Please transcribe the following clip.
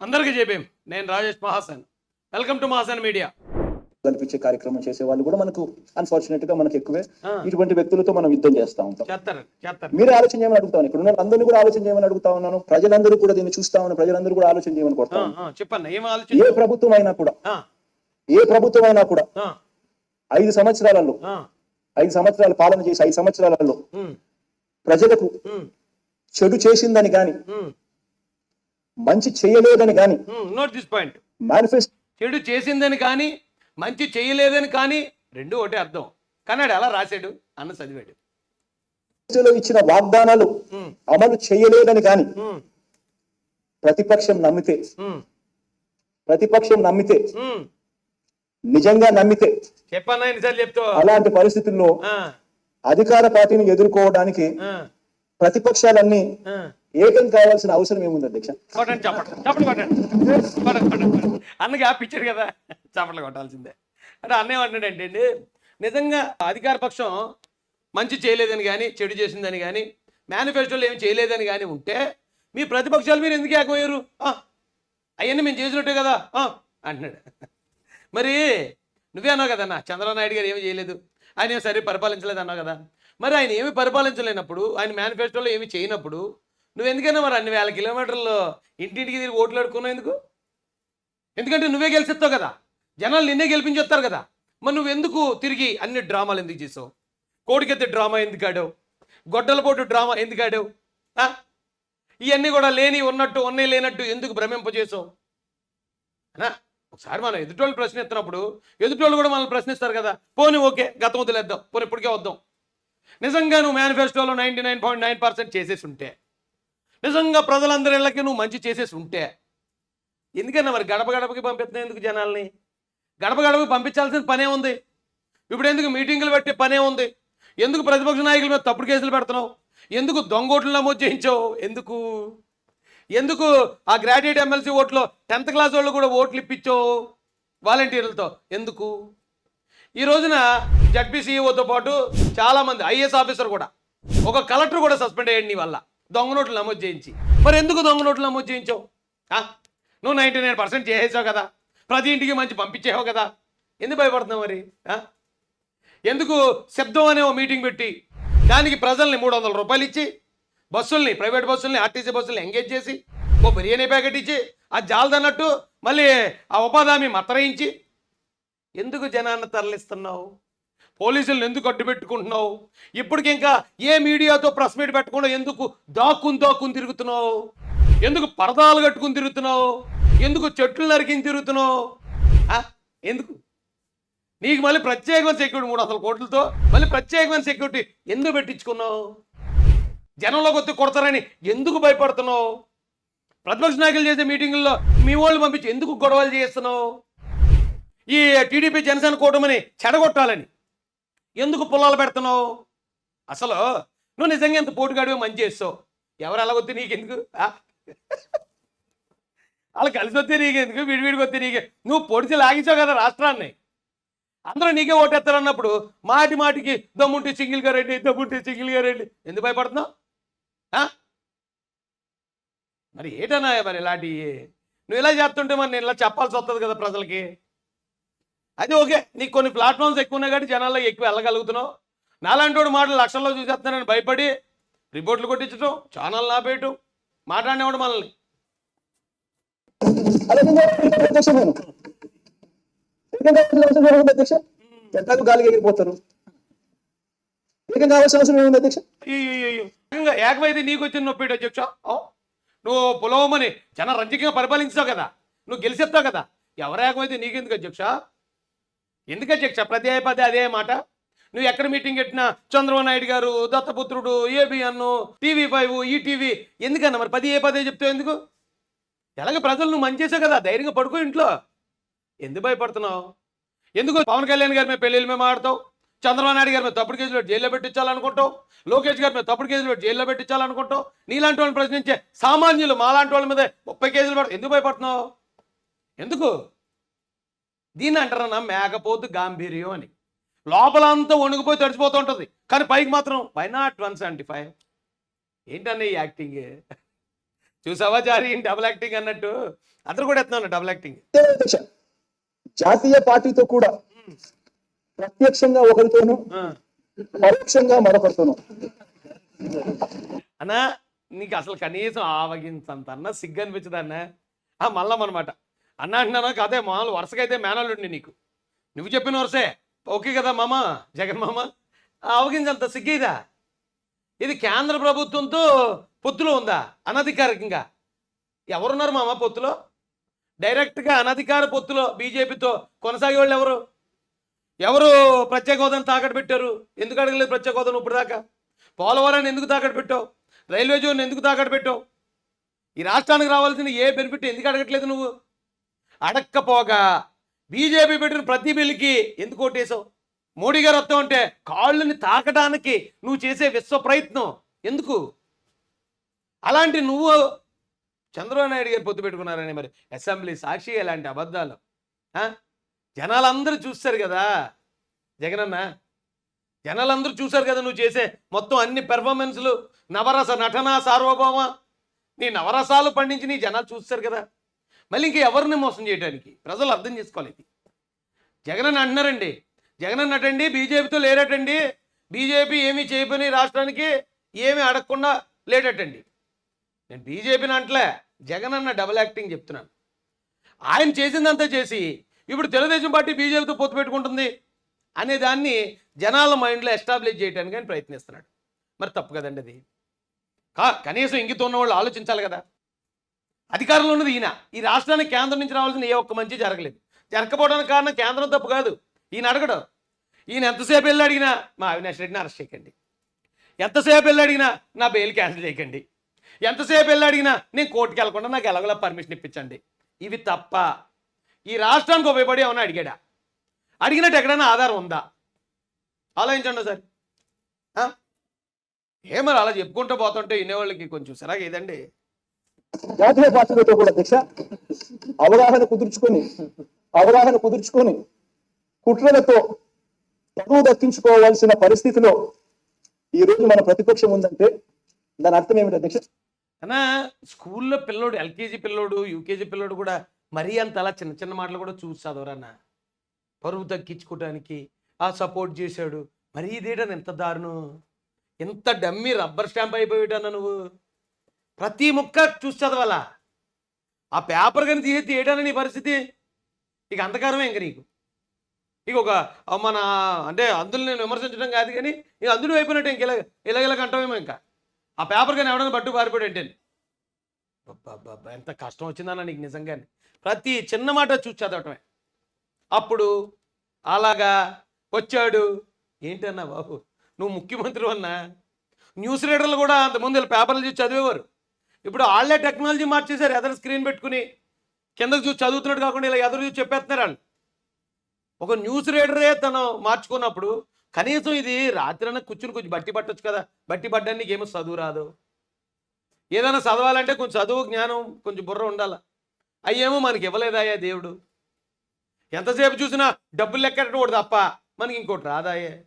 అందరికీ చెప్పేం. నేను Rajesh Mahasan. Welcome to Mahasan media. కల్పించే కార్యక్రమం చేసే వాళ్ళు కూడా మనకు అన్ఫార్చునేట్గా మనకు ఎక్కువే. ఇటువంటి వ్యక్తులతో మనం యుద్ధం చేస్తా ఉంటాం. మీరే ఆలోచన చేయమని అడుగుతాను ఇక్కడ ఉన్న అందరినీ కూడా ఆలోచన చేయమని అడుగుతా ఉన్నాను. ప్రజలందరూ కూడా దీన్ని చూస్తా ఉన్న. ప్రజలందరూ కూడా ఆలోచన చేయమని కొడతా ఉన్నాను. చెప్పన్న ఏం ప్రభుత్వం అయినా కూడా ఏ ప్రభుత్వం అయినా కూడా ఐదు సంవత్సరాలలో ఐదు సంవత్సరాలు పాలన చేసి ఐదు సంవత్సరాలలో ప్రజలకు చెడు చేసిందని గాని ఉమ్, మంచి చేయలేదని um, note this point manifesto చెడు చేసిందని కానీ మంచి చేయలేదని కానీ రెండు ఒకటే అర్థం. కన్నాడు ఎలా రాశాడు? అన్న చదివాడు. ఇచ్చిన వాగ్దానాలు ఉమ్, అమలు చేయలేదని గాని ఉమ్, ప్రతిపక్షం నమ్మితే ఉమ్, ప్రతిపక్షం నమ్మితే. నిజంగా నమ్మితే అలాంటి పరిస్థితుల్లో అధికార పార్టీని ఎదుర్కోవడానికి ప్రతిపక్షాలన్నీ. ఏకం కావాల్సిన అవసరం ఏముంది అధ్యక్ష? కొట్టండి చప్పట్లు చప్పట్లు కొట్టండి. అన్నకి ఆ పిక్చర్ కదా చప్పట్లు కొట్టాల్సిందే. అంటే అన్నయ్య అంటున్నాడు అండి నిజంగా అధికార పక్షం మంచి చేయలేదని కానీ చెడు చేసిందని కానీ మేనిఫెస్టోలో ఏమి చేయలేదని కానీ ఉంటే మీ ప్రతిపక్షాలు మీరు ఎందుకు ఏకమయ్యారు? అవన్నీ మేము చేసినట్టే కదా ఆ, అంటున్నాడు. మరి నువ్వే అన్నావు కదన్నా చంద్రబాబు నాయుడు గారు ఏమి చేయలేదు. ఆయన ఏమి సరే పరిపాలించలేదు అన్నావు కదా. మరి ఆయన ఏమి పరిపాలించలేనప్పుడు ఆయన మేనిఫెస్టోలో ఏమి చేయనప్పుడు నువ్వు ఎందుకైనా మరి అన్ని వేల కిలోమీటర్లు ఇంటింటికి తిరిగి ఓట్లు ఆడుకున్నావు ఎందుకు? ఎందుకంటే నువ్వే గెలిచిస్తావు కదా. జనాలు నిన్నే గెలిపించేస్తారు కదా. మరి నువ్వు ఎందుకు తిరిగి అన్ని డ్రామాలు ఎందుకు చేసావు? కోడికెత్తే డ్రామా ఎందుకు ఆడావు? గొడ్డలపోటు డ్రామా ఎందుకు ఆడావు? ఇవన్నీ కూడా లేని ఉన్నట్టు ఉన్నాయి లేనట్టు ఎందుకు భ్రమింపజేసావు? అనా ఒకసారి మనం ఎదుటోళ్ళు ప్రశ్న ఎత్తినప్పుడు ఎదుటోళ్ళు కూడా మనల్ని ప్రశ్నిస్తారు కదా. పోనీ ఓకే గతం వదిలేద్దాం. పోనీ ఇప్పటికే వద్దాం. నిజంగా నువ్వు మేనిఫెస్టోలో ninety nine point nine percent చేసేసి ఉంటే నిజంగా ప్రజలందరి ఇళ్ళకి నువ్వు మంచి చేసేసి ఉంటే ఎందుకన్నా మరి గడప గడపకి పంపిస్తున్నా ఎందుకు జనాల్ని? గడప గడపకి పంపించాల్సిన పనే ఉంది. ఇప్పుడు ఎందుకు మీటింగులు పెట్టే పనే ఉంది? ఎందుకు ప్రతిపక్ష నాయకుల మీద తప్పుడు కేసులు పెడుతున్నావు? ఎందుకు దొంగోట్లు నమోదు చేయించావు? ఎందుకు? ఎందుకు ఆ గ్రాడ్యుయేట్ ఎమ్మెల్సీ ఓట్లో టెన్త్ క్లాస్ వాళ్ళు కూడా ఓట్లు ఇప్పించావు వాలంటీర్లతో? ఎందుకు? ఈ రోజున జడ్పీసీఈఓతో పాటు చాలామంది ఐఏఎస్ ఆఫీసర్ కూడా ఒక కలెక్టర్ కూడా సస్పెండ్ అయ్యండి నీ వల్ల. దొంగ నోట్లు నమోదు చేయించి. మరి ఎందుకు దొంగ నోట్లు నమోదు చేయించావు? నువ్వు నైంటీ నైన్ పర్సెంట్ చేసేసావు కదా. ప్రతి ఇంటికి మంచి పంపించేసావు కదా. ఎందుకు భయపడుతున్నావు మరి? ఎందుకు శబ్దం అనే ఓ మీటింగ్ పెట్టి దానికి ప్రజల్ని మూడు వందల రూపాయలు ఇచ్చి బస్సుల్ని ప్రైవేట్ బస్సుల్ని ఆర్టీసీ బస్సుల్ని ఎంగేజ్ చేసి ఓ బిర్యానీ ప్యాకెట్ ఇచ్చి అది జాలదన్నట్టు మళ్ళీ ఆ ఉపాధామి మత్తరయించి ఎందుకు జనాన్ని తరలిస్తున్నావు? పోలీసులను ఎందుకు అడ్డు పెట్టుకుంటున్నావు? ఇప్పటికి ఇంకా ఏ మీడియాతో ప్రెస్ మీట్ పెట్టకుండా ఎందుకు దాక్కుని దాక్కుని తిరుగుతున్నావు? ఎందుకు పరదాలు కట్టుకుని తిరుగుతున్నావు? ఎందుకు చెట్లు నరికిని తిరుగుతున్నావు? ఎందుకు? నీకు మళ్ళీ ప్రత్యేకమైన సెక్యూరిటీ మూడు వందల కోట్లతో మళ్ళీ ప్రత్యేకమైన సెక్యూరిటీ ఎందుకు పెట్టించుకున్నావు? జనంలోకి వచ్చి కొడతారని ఎందుకు భయపడుతున్నావు? ప్రతిపక్ష నాయకులు చేసే మీటింగుల్లో మీ వాళ్ళు పంపించి ఎందుకు గొడవలు చేస్తున్నావు? ఈ టీడీపీ జనసేన కూటమిని చెడగొట్టాలని ఎందుకు పొలాలు పెడుతున్నావు? అసలు నువ్వు నిజంగా ఎంత పోటుగాడివో మంచి చేస్తావు. ఎవరు ఎలాగొస్తే నీకెందుకు? ఆ? వాళ్ళు కలిసి వస్తే నీకెందుకు? విడివిడికి వస్తే నీకే. నువ్వు పొడిచి లాగించావు కదా రాష్ట్రాన్ని. అందరూ నీకే ఓటేస్తారు అన్నప్పుడు మాటి మాటికి దమ్ముంటే సింగిల్గా రండి దమ్ముంటే సింగిల్గా రండి. ఎందుకు భయపడుతున్నావు? ఆ? మరి ఏటన్నా మరి ఇలాంటి నువ్వు ఇలా చేస్తుంటే మరి నేను ఇలా చెప్పాల్సి వస్తుంది కదా ప్రజలకి. అది ఓకే. నీకు కొన్ని ప్లాట్ఫామ్స్ ఎక్కువ ఉన్నాయి కాబట్టి జనాల్లో ఎక్కువ వెళ్ళగలుగుతున్నావు. నాలాంటి వాడు మాటలు లక్షల్లో చూసేస్తున్నానని భయపడి రిపోర్ట్లు కొట్టించడం ఛానల్ ఆపేయటం మాట్లాడినవాడు మనల్ని. గాలికి ఎగిరిపోతారు. ఏకమైతే నీకు వచ్చిన నొప్పి అధ్యక్ష? నువ్వు పొలవమని జన రంజకంగా పరిపాలించావు కదా. నువ్వు గెలిచేస్తావు కదా. ఎవరు ఏకమైతే నీకెందుకు అధ్యక్ష? ఎందుకు అధ్యక్ష ప్రతి పదే అదే మాట. నువ్వు ఎక్కడ మీటింగ్ పెట్టినా చంద్రబాబు నాయుడు గారు దత్తపుత్రుడు ఏబిఎన్ టీవీ ఫైవ్ ఈటీవీ ఎందుకన్నా మరి పది ఏ పదే చెప్తావు ఎందుకు? ఎలాగ ప్రజలు నువ్వు మంచి చేసావు కదా ధైర్యంగా పడుకో ఇంట్లో. ఎందుకు భయపడుతున్నావు? ఎందుకు పవన్ కళ్యాణ్ గారి మీద పెళ్ళిళ్ళ మీద మాడతావు చంద్రబాబు నాయుడు గారి మీద తప్పుడు కేసులో జైల్లో పెట్టించాలనుకుంటావు? లోకేష్ గారి మీద తప్పుడు కేసులో జైల్లో పెట్టించాలనుకుంటావు? నీలాంటి వాళ్ళని ప్రశ్నించే సామాన్యులు మాలాంటి వాళ్ళ మీద ముప్పై కేసులు పడ ఎందుకు భయపడుతున్నావు? ఎందుకు? దీన్ని అంటారన్నా మేకపోతు గాంభీర్యం అని. లోపలంతా వణుకుపోయి తడిచిపోతూ ఉంటుంది. కానీ పైకి మాత్రం why not one seventy five ఏంటన్నా ఈ యాక్టింగ్ చూసావా జారి డబుల్ యాక్టింగ్ అన్నట్టు. అతను కూడా ఎత్తున్నాను డబుల్ యాక్టింగ్ జాతీయ పార్టీతో కూడా ప్రత్యక్షంగా ఒకరితోనూ పరోక్షంగా మరొకరితోనూ. అన్నా నీకు అసలు కనీసం ఆవగించంత అన్న సిగ్గు అనిపించదు అన్న ఆ మల్లం అనమాట అన్న అంటున్నాను అదే మామూలు వరుసగా అయితే మేనల్లుండి నీకు. నువ్వు చెప్పిన వరుసే. ఓకే కదా మామ జగన్ మామ. అవగించంత సిగ్గిదా ఇది? కేంద్ర ప్రభుత్వంతో పొత్తులో ఉందా? అనధికారికంగా. ఎవరున్నారు మామ పొత్తులో? డైరెక్ట్గా అనధికార పొత్తులో బీజేపీతో కొనసాగే వాళ్ళు ఎవరు? ఎవరు ప్రత్యేక హోదాను తాకట్టు పెట్టారు? ఎందుకు అడగలేదు ప్రత్యేక హోదాను ఇప్పుడు దాకా పోలవరాన్ని ఎందుకు తాకట్టు పెట్టావు? రైల్వే జోన్ ఎందుకు తాకట్టు పెట్టావు? ఈ రాష్ట్రానికి రావాల్సిన ఏ బెనిఫిట్ ఎందుకు అడగట్లేదు నువ్వు? అడక్కపోగా బీజేపీ పెట్టిన ప్రతి బిల్లుకి ఎందుకు ఓటేసావు? మోడీ గారు వస్తావు అంటే కాళ్ళని తాకడానికి నువ్వు చేసే విశ్వ ప్రయత్నం ఎందుకు? అలాంటి నువ్వు చంద్రబాబు నాయుడు గారు పొత్తు పెట్టుకున్నారని మరి అసెంబ్లీ సాక్షి ఇలాంటి అబద్ధాలు ఆ? జనాలందరూ చూస్తారు కదా జగనన్న జనాలందరూ చూశారు కదా నువ్వు చేసే మొత్తం అన్ని పెర్ఫార్మెన్స్లు నవరస నటన సార్వభౌమ నీ నవరసాలు పండించి నీ జనాలు చూస్తారు కదా. మళ్ళీ ఇంకా ఎవరిని మోసం చేయడానికి ప్రజలు అర్థం చేసుకోవాలి ఇది. జగన్ అని అంటున్నారండి జగన్ అన్నటండి బీజేపీతో లేరటండి. బీజేపీ ఏమీ చేయబోని రాష్ట్రానికి ఏమీ అడగకుండా లేడటండి నేను బీజేపీని అంటలే జగన్ అన్న డబుల్ యాక్టింగ్ చెప్తున్నాను. ఆయన చేసిందంతా చేసి ఇప్పుడు తెలుగుదేశం పార్టీ బీజేపీతో పొత్తు పెట్టుకుంటుంది అనే దాన్ని జనాల మైండ్లో ఎస్టాబ్లిష్ చేయడానికి ఆయన ప్రయత్నిస్తున్నాడు. మరి తప్పు కదండి అది? కా కనీసం ఇంగితో ఉన్న వాళ్ళు ఆలోచించాలి కదా. అధికారంలో ఉన్నది ఈయన. ఈ రాష్ట్రానికి కేంద్రం నుంచి రావాల్సిన ఏ ఒక్క మంచి జరగలేదు. జరగకపోవడానికి కారణం కేంద్రం తప్పు కాదు. ఈయన అడగడు. ఈయన ఎంతసేపు వెళ్ళి అడిగినా మా అవినాష్ రెడ్డిని అరెస్ట్ చేయకండి. ఎంతసేపు వెళ్ళి అడిగినా నా బెయిల్ క్యాన్సిల్ చేయకండి. ఎంతసేపు వెళ్ళి అడిగినా నేను కోర్టుకి వెళ్ళకుండా నాకు ఎలాగోలా పర్మిషన్ ఇప్పించండి. ఇవి తప్ప. ఈ రాష్ట్రానికి ఉపయోగపడి ఏమైనా అడిగాడా? అడిగినట్టు ఎక్కడైనా ఆధారం ఉందా? ఆలోచించండి సార్ ఏ మరి అలా చెప్పుకుంటూ పోతుంటే వినేవాళ్ళకి కొంచెం సరగా ఏదండి? జాతీయ పార్టీలతో కూడా అధ్యక్ష అవగాహన కుదుర్చుకొని అవగాహన కుదుర్చుకొని కుట్రలతో తక్కువ దక్కించుకోవాల్సిన పరిస్థితిలో ఈ రోజు మన ప్రతిపక్షం ఉందంటే దాని అర్థం ఏమిటి అధ్యక్ష? అన్నా స్కూల్లో పిల్లోడు ఎల్కేజీ పిల్లోడు యూకేజీ పిల్లోడు కూడా మరీ అంత అలా చిన్న చిన్న మాటలు కూడా చూసి చదవరన్నా పరువు తగ్గించుకోవడానికి ఆ సపోర్ట్ చేశాడు. మరీ ఇదేటని ఎంత దారుణం? ఎంత డమ్మి రబ్బర్ స్టాంప్ అయిపోయాడన్నా నువ్వు? ప్రతి ముక్క చూసి చదవాలా. ఆ పేపర్ కానీ తీసి తీయడానికి నీ పరిస్థితి? ఇక అంధకారమే ఇంక నీకు. ఇక ఒక మన అంటే అందులో నేను విమర్శించడం కాదు కానీ ఇక అందులో అయిపోయినట్టు ఇంక ఇలా ఇలాగ అంటామేమో ఇంకా. ఆ పేపర్ కానీ ఎవడైనా పట్టు పారిపోయాడు అంటే ఎంత కష్టం వచ్చిందన్న నీకు నిజంగానే. ప్రతి చిన్న మాట చూసి చదవటమే. అప్పుడు అలాగా వచ్చాడు. ఏంటన్నా బాబు నువ్వు ముఖ్యమంత్రి అన్నా? న్యూస్ రీడర్లు కూడా అంతకుముందు వీళ్ళు పేపర్లు చూసి చదివేవారు. ఇప్పుడు వాళ్ళే టెక్నాలజీ మార్చేశారు ఎదరు స్క్రీన్ పెట్టుకుని. కిందకు చూసి చదువుతున్నట్టు కాకుండా ఇలా ఎదురు చూసి చెప్పేస్తున్నారు వాళ్ళు ఒక న్యూస్ రీడరే తను మార్చుకున్నప్పుడు కనీసం ఇది రాత్రి కూర్చుని కొంచెం బట్టి పట్టొచ్చు కదా. బట్టి పడ్డానికి ఏమో చదువు రాదు. ఏదైనా చదవాలంటే కొంచెం చదువు జ్ఞానం కొంచెం బుర్ర ఉండాల. అయ్యేమో మనకి ఇవ్వలేదాయా దేవుడు? ఎంతసేపు చూసినా డబ్బులు లెక్కటం ఒకటి తప్ప మనకి ఇంకోటి రాదాయే